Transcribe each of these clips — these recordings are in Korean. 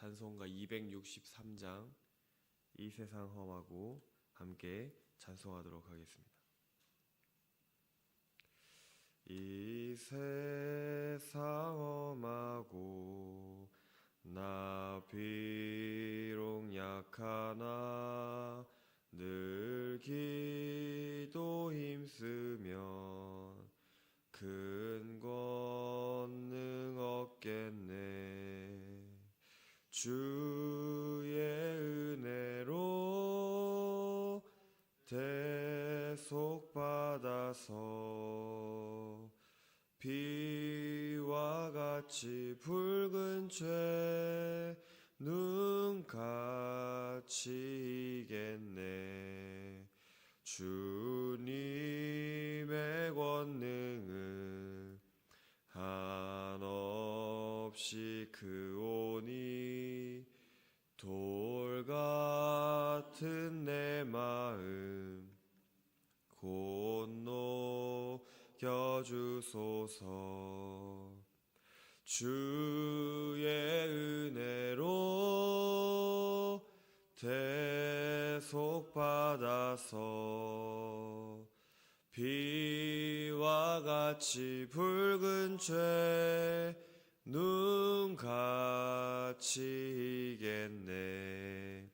찬송가 263장 이 세상 험하고 함께 찬송하도록 하겠습니다. 이 세상 험하고 나 비록 약하나 늘 기 여주소서. 주의 은혜로 대속 받아서 비와 같이 붉은 죄 눈같이 이겠네.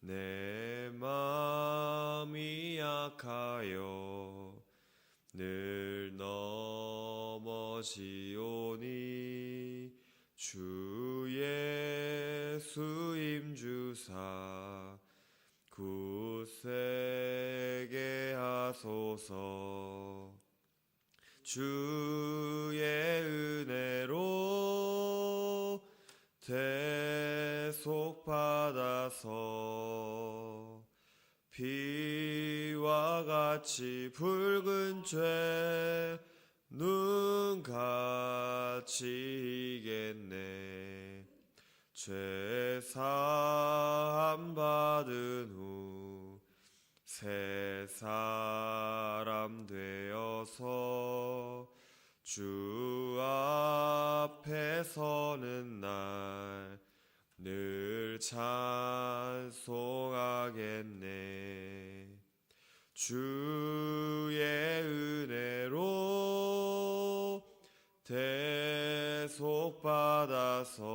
내 마음이 약하여 늘 넘어지오니 주 예수 임주사 굳세게 하소서. 주의 은혜로 대속 받아서 비와 같이 붉은 죄 눈같이 이겠네. 죄 사함 받은 후 새 사람 되어서 주 앞에 서는 날 늘 찬송하겠네. 주의 은혜로 대속 받아서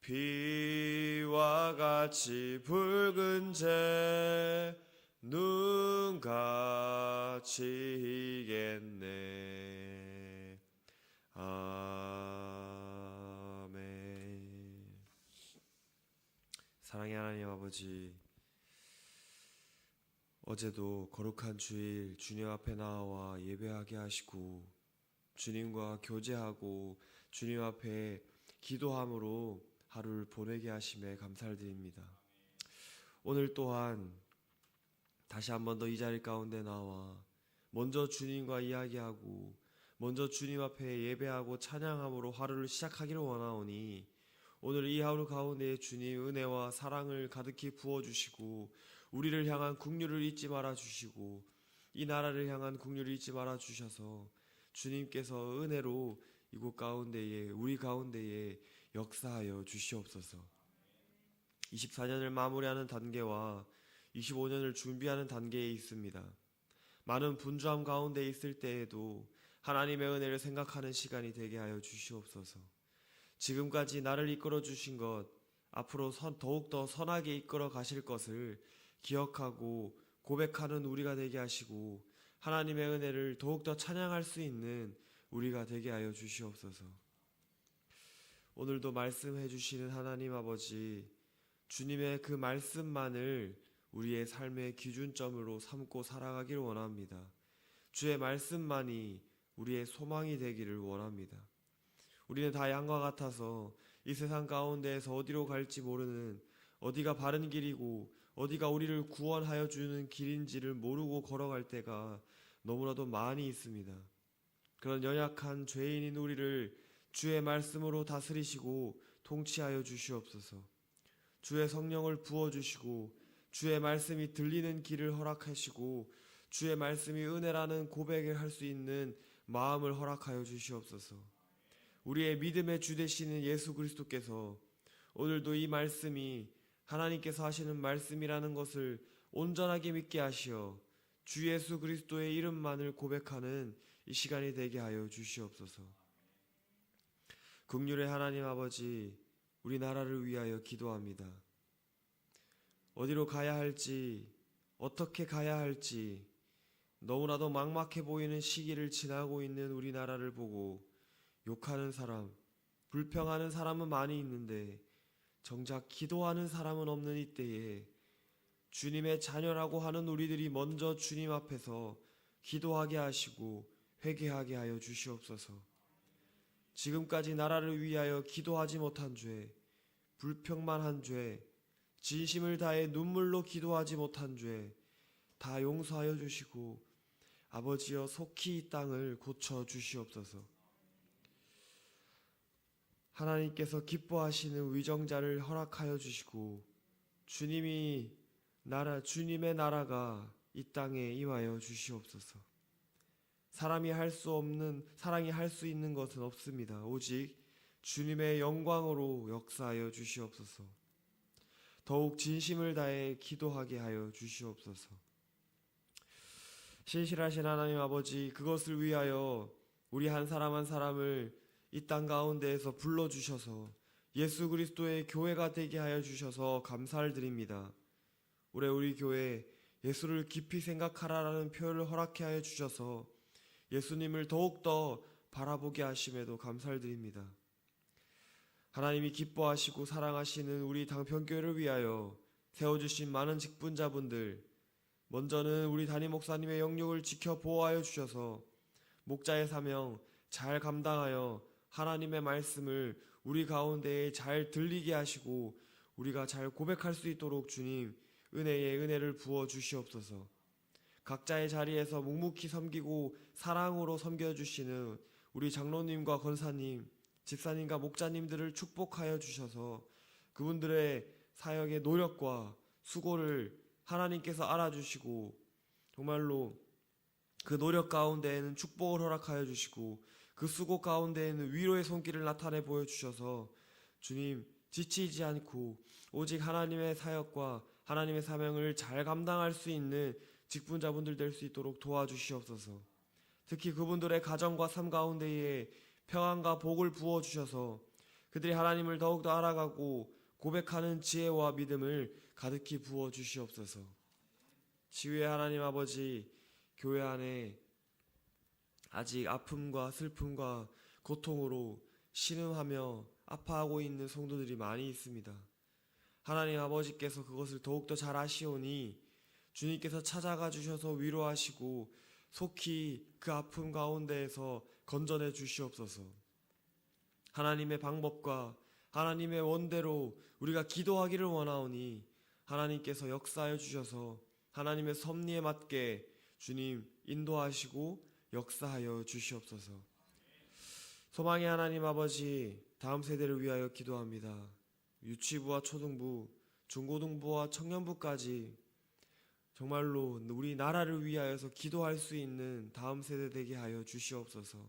비와 같이 붉은 죄 눈같이 이겠네 아버지 어제도 거룩한 주일 주님 앞에 나와 예배하게 하시고 주님과 교제하고 주님 앞에 기도함으로 하루를 보내게 하심에 감사를 드립니다. 오늘 또한 다시 한 번 더 이 자리 가운데 나와 먼저 주님과 이야기하고 먼저 주님 앞에 예배하고 찬양함으로 하루를 시작하기를 원하오니 오늘 이 하루 가운데 주님 은혜와 사랑을 가득히 부어 주시고 우리를 향한 국류를 잊지 말아 주시고 이 나라를 향한 국류를 잊지 말아 주셔서 주님께서 은혜로 이곳 가운데에 우리 가운데에 역사하여 주시옵소서. 24년을 마무리하는 단계와 25년을 준비하는 단계에 있습니다. 많은 분주함 가운데 있을 때에도 하나님의 은혜를 생각하는 시간이 되게 하여 주시옵소서. 지금까지 나를 이끌어 주신 것, 앞으로 선, 더욱더 선하게 이끌어 가실 것을 기억하고 고백하는 우리가 되게 하시고 하나님의 은혜를 더욱더 찬양할 수 있는 우리가 되게 하여 주시옵소서. 오늘도 말씀해 주시는 하나님 아버지, 주님의 그 말씀만을 우리의 삶의 기준점으로 삼고 살아가기를 원합니다. 주의 말씀만이 우리의 소망이 되기를 원합니다. 우리는 다 양과 같아서 이 세상 가운데에서 어디로 갈지 모르는 어디가 바른 길이고 어디가 우리를 구원하여 주는 길인지를 모르고 걸어갈 때가 너무나도 많이 있습니다. 그런 연약한 죄인인 우리를 주의 말씀으로 다스리시고 통치하여 주시옵소서. 주의 성령을 부어 주시고 주의 말씀이 들리는 길을 허락하시고 주의 말씀이 은혜라는 고백을 할 수 있는 마음을 허락하여 주시옵소서. 우리의 믿음의 주 되시는 예수 그리스도께서 오늘도 이 말씀이 하나님께서 하시는 말씀이라는 것을 온전하게 믿게 하시어 주 예수 그리스도의 이름만을 고백하는 이 시간이 되게 하여 주시옵소서. 긍휼의 하나님 아버지, 우리나라를 위하여 기도합니다. 어디로 가야 할지, 어떻게 가야 할지, 너무나도 막막해 보이는 시기를 지나고 있는 우리나라를 보고 욕하는 사람, 불평하는 사람은 많이 있는데, 정작 기도하는 사람은 없는 이때에 주님의 자녀라고 하는 우리들이 먼저 주님 앞에서 기도하게 하시고 회개하게 하여 주시옵소서. 지금까지 나라를 위하여 기도하지 못한 죄, 불평만 한 죄, 진심을 다해 눈물로 기도하지 못한 죄, 다 용서하여 주시고 아버지여 속히 이 땅을 고쳐 주시옵소서. 하나님께서 기뻐하시는 위정자를 허락하여 주시고 주님이 나라 주님의 나라가 이 땅에 임하여 주시옵소서. 사람이 할 수 없는 사랑이 할 수 있는 것은 없습니다. 오직 주님의 영광으로 역사하여 주시옵소서. 더욱 진심을 다해 기도하게 하여 주시옵소서. 신실하신 하나님 아버지 그것을 위하여 우리 한 사람 한 사람을 이 땅 가운데에서 불러 주셔서 예수 그리스도의 교회가 되게 하여 주셔서 감사를 드립니다. 올해 우리 교회 예수를 깊이 생각하라라는 표현을 허락해 하여 주셔서 예수님을 더욱더 바라보게 하심에도 감사를 드립니다. 하나님이 기뻐하시고 사랑하시는 우리 당편교회를 위하여 세워주신 많은 직분자분들, 먼저는 우리 담임 목사님의 영역을 지켜 보호하여 주셔서 목자의 사명 잘 감당하여 하나님의 말씀을 우리 가운데에 잘 들리게 하시고 우리가 잘 고백할 수 있도록 주님 은혜의 은혜를 부어 주시옵소서. 각자의 자리에서 묵묵히 섬기고 사랑으로 섬겨 주시는 우리 장로님과 권사님, 집사님과 목자님들을 축복하여 주셔서 그분들의 사역의 노력과 수고를 하나님께서 알아주시고 정말로 그 노력 가운데에는 축복을 허락하여 주시고 그 수고 가운데에는 위로의 손길을 나타내 보여주셔서 주님 지치지 않고 오직 하나님의 사역과 하나님의 사명을 잘 감당할 수 있는 직분자분들 될 수 있도록 도와주시옵소서. 특히 그분들의 가정과 삶 가운데에 평안과 복을 부어 주셔서 그들이 하나님을 더욱더 알아가고 고백하는 지혜와 믿음을 가득히 부어 주시옵소서. 지휘의 하나님 아버지 교회 안에 아직 아픔과 슬픔과 고통으로 신음하며 아파하고 있는 성도들이 많이 있습니다. 하나님 아버지께서 그것을 더욱더 잘 아시오니 주님께서 찾아가 주셔서 위로하시고 속히 그 아픔 가운데에서 건져내 주시옵소서. 하나님의 방법과 하나님의 원대로 우리가 기도하기를 원하오니 하나님께서 역사하여 주셔서 하나님의 섭리에 맞게 주님 인도하시고 역사하여 주시옵소서. 소망의 하나님 아버지 다음 세대를 위하여 기도합니다. 유치부와 초등부, 중고등부와 청년부까지 정말로 우리 나라를 위하여서 기도할 수 있는 다음 세대 되게 하여 주시옵소서.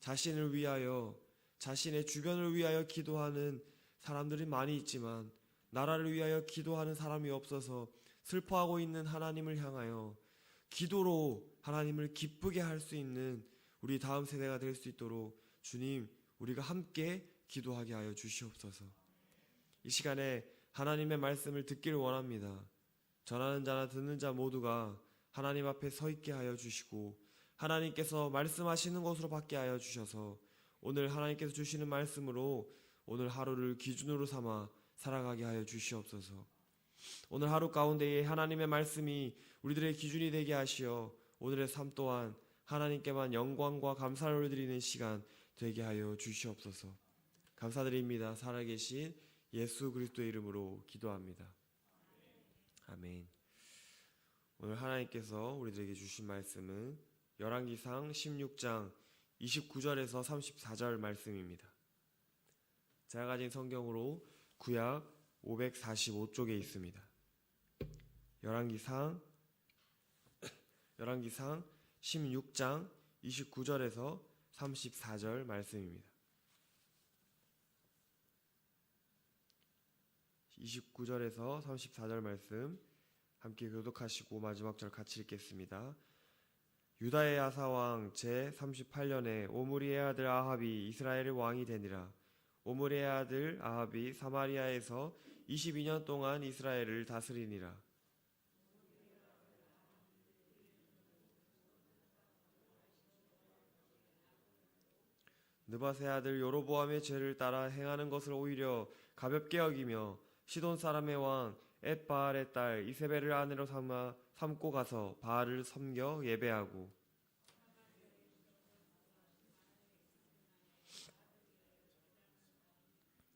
자신을 위하여 자신의 주변을 위하여 기도하는 사람들이 많이 있지만 나라를 위하여 기도하는 사람이 없어서 슬퍼하고 있는 하나님을 향하여 기도로 하나님을 기쁘게 할 수 있는 우리 다음 세대가 될 수 있도록 주님 우리가 함께 기도하게 하여 주시옵소서. 이 시간에 하나님의 말씀을 듣기를 원합니다. 전하는 자나 듣는 자 모두가 하나님 앞에 서 있게 하여 주시고 하나님께서 말씀하시는 것으로 받게 하여 주셔서 오늘 하나님께서 주시는 말씀으로 오늘 하루를 기준으로 삼아 살아가게 하여 주시옵소서. 오늘 하루 가운데에 하나님의 말씀이 우리들의 기준이 되게 하시어 오늘의 삶 또한 하나님께만 영광과 감사를 올려드리는 시간 되게 하여 주시옵소서. 감사드립니다. 살아계신 예수 그리스도의 이름으로 기도합니다. 아멘. 오늘 하나님께서 우리들에게 주신 말씀은 열왕기상 16장 29절에서 34절 말씀입니다. 제가 가진 성경으로 구약 545쪽에 있습니다. 열왕기상 열왕기상 16장 29절에서 34절 말씀입니다. 29절에서 34절 말씀 함께 교독하시고 마지막 절 같이 읽겠습니다. 유다의 아사왕 제 38년에 오므리의 아들 아합이 이스라엘의 왕이 되니라. 오므리의 아들 아합이 사마리아에서 22년 동안 이스라엘을 다스리니라. 느바세 아들 요로보암의 죄를 따라 행하는 것을 오히려 가볍게 여기며 시돈 사람의 왕 엣바알의 딸 이세벨을 아내로 삼아 삼고 가서 바알을 섬겨 예배하고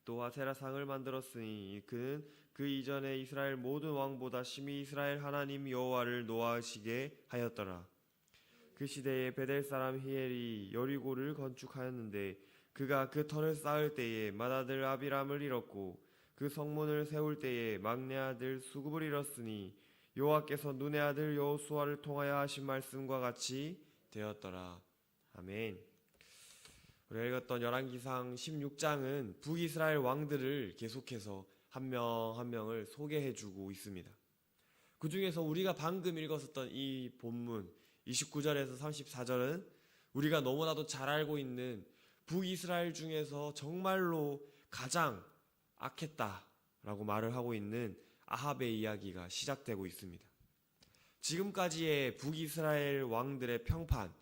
또 아세라상을 만들었으니 그는 그 이전에 이스라엘 모든 왕보다 심히 이스라엘 하나님 여호와를 노아하시게 하였더라. 그 시대에 베델 사람 히엘이 여리고를 건축하였는데 그가 그 터를 쌓을 때에 맏아들 아비람을 잃었고 그 성문을 세울 때에 막내 아들 수굽을 잃었으니 여호와께서 눈의 아들 여호수아를 통하여 하신 말씀과 같이 되었더라. 아멘. 우리가 읽었던 열왕기상 16장은 북이스라엘 왕들을 계속해서 한명한 명을 소개해 주고 있습니다. 그 중에서 우리가 방금 읽었었던 이 본문 29절에서 34절은 우리가 너무나도 잘 알고 있는 북이스라엘 중에서 정말로 가장 악했다라고 말을 하고 있는 아합의 이야기가 시작되고 있습니다. 지금까지의 북이스라엘 왕들의 평판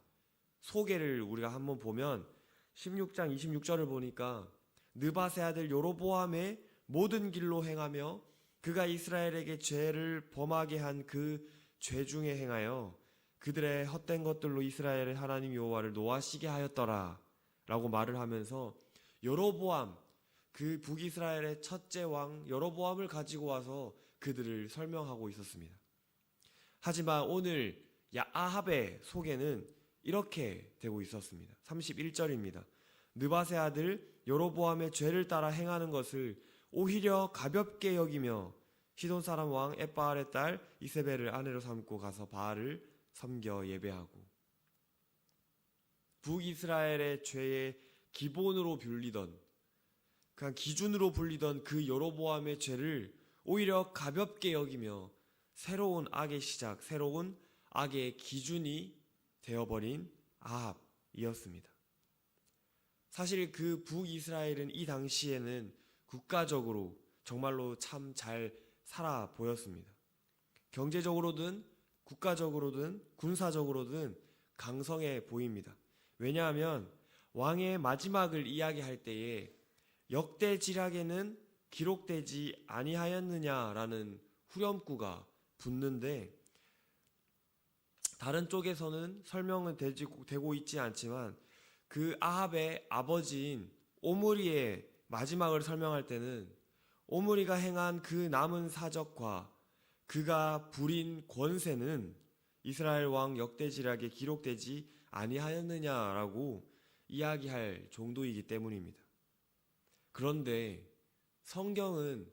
소개를 우리가 한번 보면 16장 26절을 보니까 느바세 아들 요로보암의 모든 길로 행하며 그가 이스라엘에게 죄를 범하게 한 그 죄 중에 행하여 그들의 헛된 것들로 이스라엘의 하나님 여호와를 노하시게 하였더라 라고 말을 하면서 여로보암 그 북이스라엘의 첫째 왕 여로보암을 가지고 와서 그들을 설명하고 있었습니다. 하지만 오늘 야아합의 소개는 이렇게 되고 있었습니다. 31절입니다. 느바세 아들 여로보암의 죄를 따라 행하는 것을 오히려 가볍게 여기며 시돈 사람 왕 에바알의 딸 이세벨을 아내로 삼고 가서 바알을 섬겨 예배하고 북이스라엘의 죄의 기본으로 불리던 그냥 기준으로 불리던 그 여로보암의 죄를 오히려 가볍게 여기며 새로운 악의 시작, 새로운 악의 기준이 되어버린 아합이었습니다. 사실 그 북이스라엘은 이 당시에는 국가적으로 정말로 참 잘 살아 보였습니다. 경제적으로든 국가적으로든 군사적으로든 강성해 보입니다. 왜냐하면 왕의 마지막을 이야기할 때에 역대 지략에는 기록되지 아니하였느냐라는 후렴구가 붙는데 다른 쪽에서는 설명은 되고 있지 않지만 그 아합의 아버지인 오므리의 마지막을 설명할 때는 오므리가 행한 그 남은 사적과 그가 부린 권세는 이스라엘 왕 역대지략에 기록되지 아니하였느냐라고 이야기할 정도이기 때문입니다. 그런데 성경은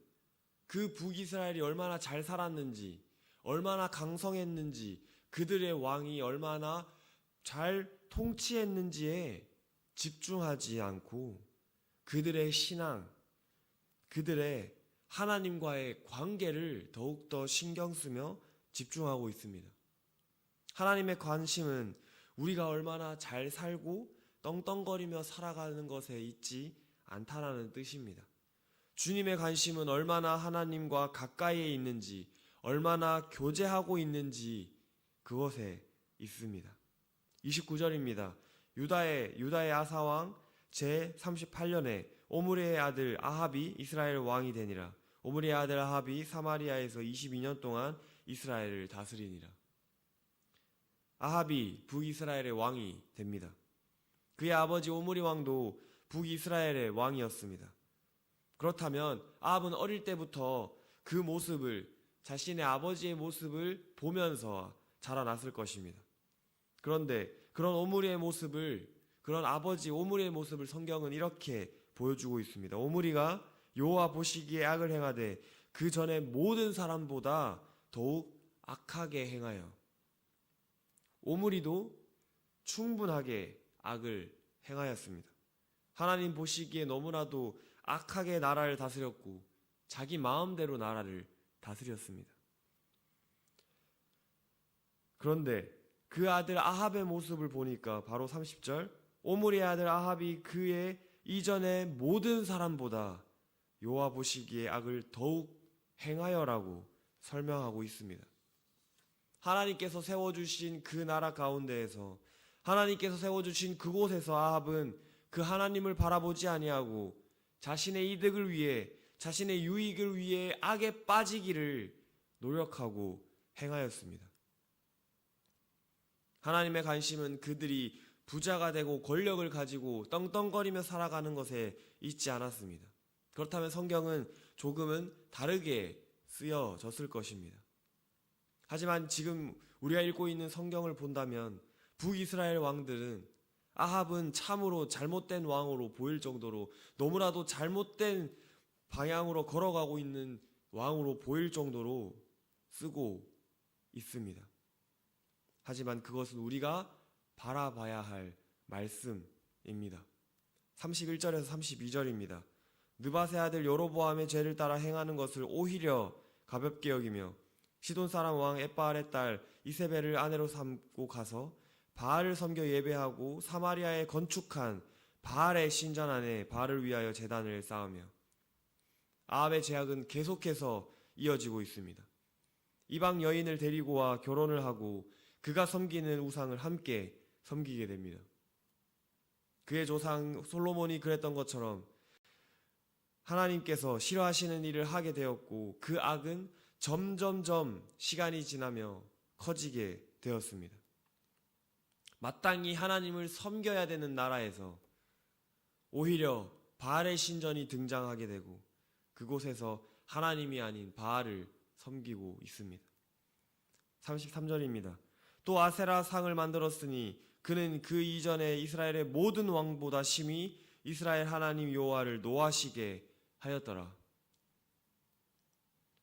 그 북이스라엘이 얼마나 잘 살았는지, 얼마나 강성했는지, 그들의 왕이 얼마나 잘 통치했는지에 집중하지 않고 그들의 신앙, 그들의 하나님과의 관계를 더욱더 신경 쓰며 집중하고 있습니다. 하나님의 관심은 우리가 얼마나 잘 살고 떵떵거리며 살아가는 것에 있지 않다라는 뜻입니다. 주님의 관심은 얼마나 하나님과 가까이에 있는지, 얼마나 교제하고 있는지 그것에 있습니다. 29절입니다. 유다의 유다의 아사 왕제 38년에 오므리의 아들 아합이 이스라엘 왕이 되니라. 오므리의 아들 아합이 사마리아에서 22년 동안 이스라엘을 다스리니라. 아합이 북이스라엘의 왕이 됩니다. 그의 아버지 오므리 왕도 북이스라엘의 왕이었습니다. 그렇다면 아합은 어릴 때부터 그 모습을 자신의 아버지의 모습을 보면서 자라났을 것입니다. 그런데 그런 오므리의 모습을 그런 아버지 오므리의 모습을 성경은 이렇게 보여주고 있습니다. 오므리가 여호와 보시기에 악을 행하되 그 전에 모든 사람보다 더욱 악하게 행하여 오므리도 충분하게 악을 행하였습니다. 하나님 보시기에 너무나도 악하게 나라를 다스렸고 자기 마음대로 나라를 다스렸습니다. 그런데 그 아들 아합의 모습을 보니까 바로 30절 오므리의 아들 아합이 그의 이전의 모든 사람보다 여호와 보시기에 악을 더욱 행하여라고 설명하고 있습니다. 하나님께서 세워주신 그 나라 가운데에서 하나님께서 세워주신 그곳에서 아합은 그 하나님을 바라보지 아니하고 자신의 이득을 위해 자신의 유익을 위해 악에 빠지기를 노력하고 행하였습니다. 하나님의 관심은 그들이 부자가 되고 권력을 가지고 떵떵거리며 살아가는 것에 있지 않았습니다. 그렇다면 성경은 조금은 다르게 쓰여졌을 것입니다. 하지만 지금 우리가 읽고 있는 성경을 본다면 북이스라엘 왕들은 아합은 참으로 잘못된 왕으로 보일 정도로 너무나도 잘못된 방향으로 걸어가고 있는 왕으로 보일 정도로 쓰고 있습니다. 하지만 그것은 우리가 바라봐야 할 말씀입니다. 31절에서 32절입니다. 느바세 아들 여로보암의 죄를 따라 행하는 것을 오히려 가볍게 여기며 시돈 사람 왕 에바알의 딸 이세벨을 아내로 삼고 가서 바알을 섬겨 예배하고 사마리아에 건축한 바알의 신전 안에 바알을 위하여 제단을 쌓으며 아합의 제약은 계속해서 이어지고 있습니다. 이방 여인을 데리고 와 결혼을 하고 그가 섬기는 우상을 함께 섬기게 됩니다. 그의 조상 솔로몬이 그랬던 것처럼 하나님께서 싫어하시는 일을 하게 되었고 그 악은 점점점 시간이 지나며 커지게 되었습니다. 마땅히 하나님을 섬겨야 되는 나라에서 오히려 바알의 신전이 등장하게 되고 그곳에서 하나님이 아닌 바알을 섬기고 있습니다. 33절입니다. 또 아세라 상을 만들었으니 그는 그 이전에 이스라엘의 모든 왕보다 심히 이스라엘 하나님 여호와를 노하시게 하였더라.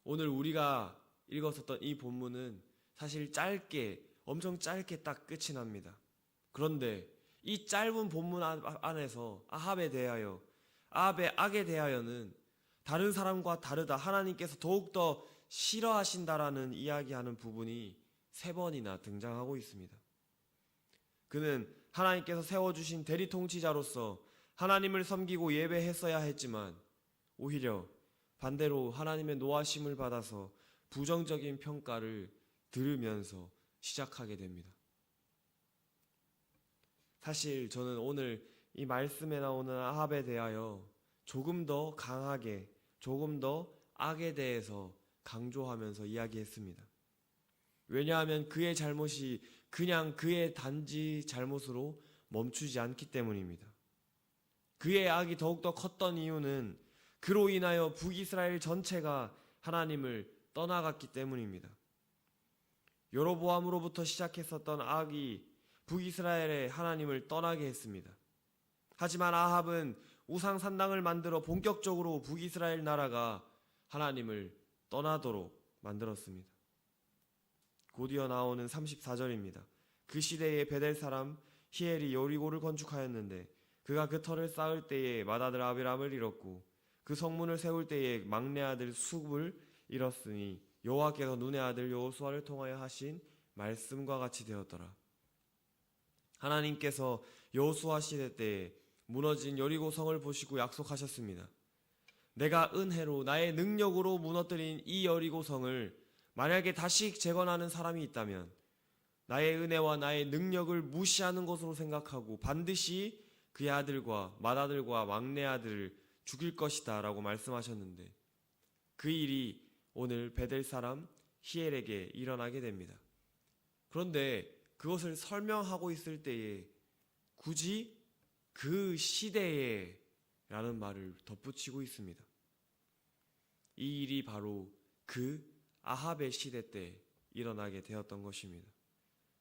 오늘 우리가 읽었었던 이 본문은 사실 짧게 엄청 짧게 딱 끝이 납니다. 그런데 이 짧은 본문 안에서 아합에 대하여 아합의 악에 대하여는 다른 사람과 다르다 하나님께서 더욱더 싫어하신다라는 이야기하는 부분이 세 번이나 등장하고 있습니다. 그는 하나님께서 세워주신 대리 통치자로서 하나님을 섬기고 예배했어야 했지만 오히려 반대로 하나님의 노하심을 받아서 부정적인 평가를 들으면서 시작하게 됩니다. 사실 저는 오늘 이 말씀에 나오는 아합에 대하여 조금 더 강하게, 조금 더 악에 대해서 강조하면서 이야기했습니다. 왜냐하면 그의 잘못이 그냥 그의 단지 잘못으로 멈추지 않기 때문입니다. 그의 악이 더욱더 컸던 이유는 그로 인하여 북이스라엘 전체가 하나님을 떠나갔기 때문입니다. 여로보암으로부터 시작했었던 악이 북이스라엘의 하나님을 떠나게 했습니다. 하지만 아합은 우상 산당을 만들어 본격적으로 북이스라엘 나라가 하나님을 떠나도록 만들었습니다. 곧이어 나오는 34절입니다. 그 시대에 베델 사람 히엘이 여리고를 건축하였는데 그가 그 터를 쌓을 때에 맏아들 아비람을 잃었고 그 성문을 세울 때에 막내 아들 숲을 잃었으니 여호와께서 눈의 아들 여호수아를 통하여 하신 말씀과 같이 되었더라. 하나님께서 여호수아 시대 때에 무너진 여리고 성을 보시고 약속하셨습니다. 내가 은혜로 나의 능력으로 무너뜨린 이 여리고 성을 만약에 다시 재건하는 사람이 있다면 나의 은혜와 나의 능력을 무시하는 것으로 생각하고 반드시 그의 아들과 맏아들과 막내 아들을 죽일 것이다 라고 말씀하셨는데 그 일이 오늘 베델 사람 히엘에게 일어나게 됩니다. 그런데 그것을 설명하고 있을 때에 굳이 그 시대에 라는 말을 덧붙이고 있습니다. 이 일이 바로 그 아합의 시대 때 일어나게 되었던 것입니다.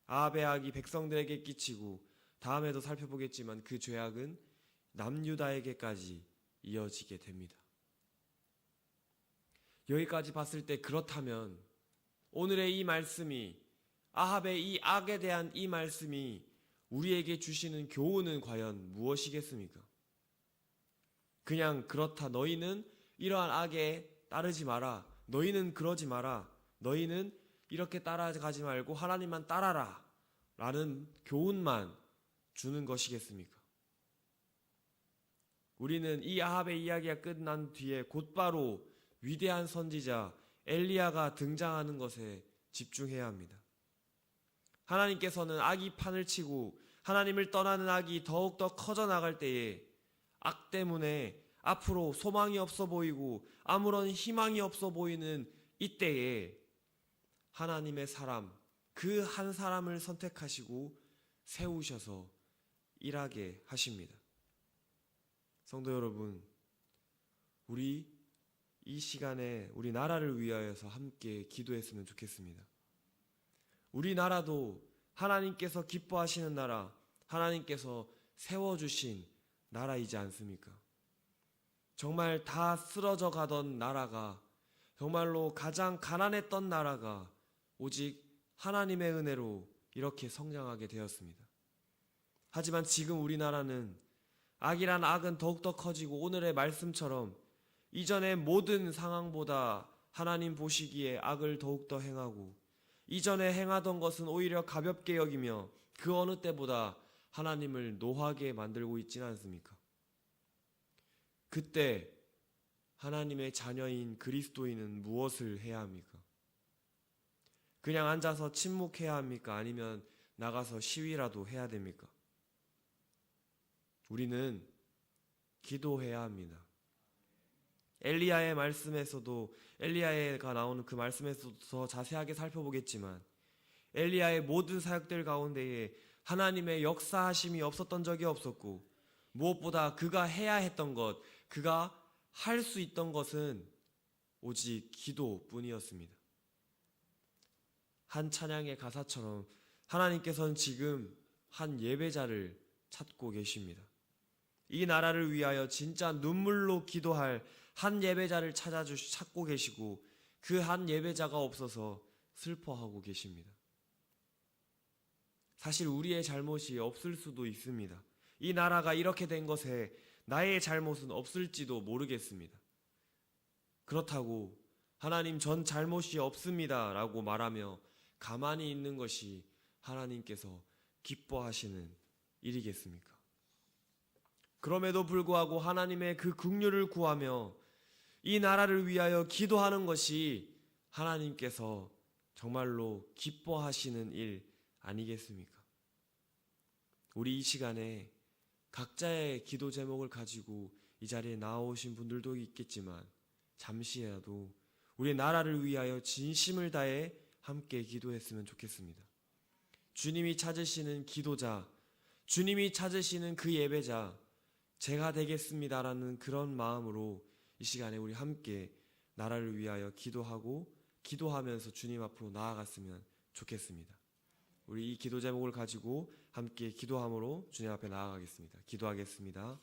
아합의 악이 백성들에게 끼치고 다음에도 살펴보겠지만 그 죄악은 남유다에게까지 이어지게 됩니다. 여기까지 봤을 때 그렇다면 오늘의 이 말씀이 아합의 이 악에 대한 이 말씀이 우리에게 주시는 교훈은 과연 무엇이겠습니까? 그냥 그렇다. 너희는 이러한 악에 따르지 마라. 너희는 그러지 마라. 너희는 이렇게 따라가지 말고 하나님만 따라라. 라는 교훈만 주는 것이겠습니까? 우리는 이 아합의 이야기가 끝난 뒤에 곧바로 위대한 선지자 엘리야가 등장하는 것에 집중해야 합니다. 하나님께서는 악이 판을 치고 하나님을 떠나는 악이 더욱더 커져 나갈 때에 악 때문에 앞으로 소망이 없어 보이고 아무런 희망이 없어 보이는 이때에 하나님의 사람, 그 한 사람을 선택하시고 세우셔서 일하게 하십니다. 성도 여러분, 우리 이 시간에 우리 나라를 위하여서 함께 기도했으면 좋겠습니다. 우리나라도 하나님께서 기뻐하시는 나라, 하나님께서 세워주신 나라이지 않습니까? 정말 다 쓰러져 가던 나라가 정말로 가장 가난했던 나라가 오직 하나님의 은혜로 이렇게 성장하게 되었습니다. 하지만 지금 우리나라는 악이란 악은 더욱더 커지고 오늘의 말씀처럼 이전의 모든 상황보다 하나님 보시기에 악을 더욱더 행하고 이전에 행하던 것은 오히려 가볍게 여기며 그 어느 때보다 하나님을 노하게 만들고 있지는 않습니까? 그때 하나님의 자녀인 그리스도인은 무엇을 해야 합니까? 그냥 앉아서 침묵해야 합니까? 아니면 나가서 시위라도 해야 됩니까? 우리는 기도해야 합니다. 엘리야의 말씀에서도 엘리야가 나오는 그 말씀에서도 더 자세하게 살펴보겠지만 엘리야의 모든 사역들 가운데에 하나님의 역사하심이 없었던 적이 없었고 무엇보다 그가 해야 했던 것, 그가 할 수 있던 것은 오직 기도뿐이었습니다. 한 찬양의 가사처럼 하나님께서는 지금 한 예배자를 찾고 계십니다. 이 나라를 위하여 진짜 눈물로 기도할 한 예배자를 찾아주 찾고 계시고 그 한 예배자가 없어서 슬퍼하고 계십니다. 사실 우리의 잘못이 없을 수도 있습니다. 이 나라가 이렇게 된 것에 나의 잘못은 없을지도 모르겠습니다. 그렇다고 하나님 전 잘못이 없습니다. 라고 말하며 가만히 있는 것이 하나님께서 기뻐하시는 일이겠습니까? 그럼에도 불구하고 하나님의 그 긍휼을 구하며 이 나라를 위하여 기도하는 것이 하나님께서 정말로 기뻐하시는 일 아니겠습니까? 우리 이 시간에 각자의 기도 제목을 가지고 이 자리에 나오신 분들도 있겠지만 잠시라도 우리 나라를 위하여 진심을 다해 함께 기도했으면 좋겠습니다. 주님이 찾으시는 기도자, 주님이 찾으시는 그 예배자, 제가 되겠습니다라는 그런 마음으로 이 시간에 우리 함께 나라를 위하여 기도하고 기도하면서 주님 앞으로 나아갔으면 좋겠습니다. 우리 이 기도 제목을 가지고 함께 기도함으로 주님 앞에 나아가겠습니다. 기도하겠습니다.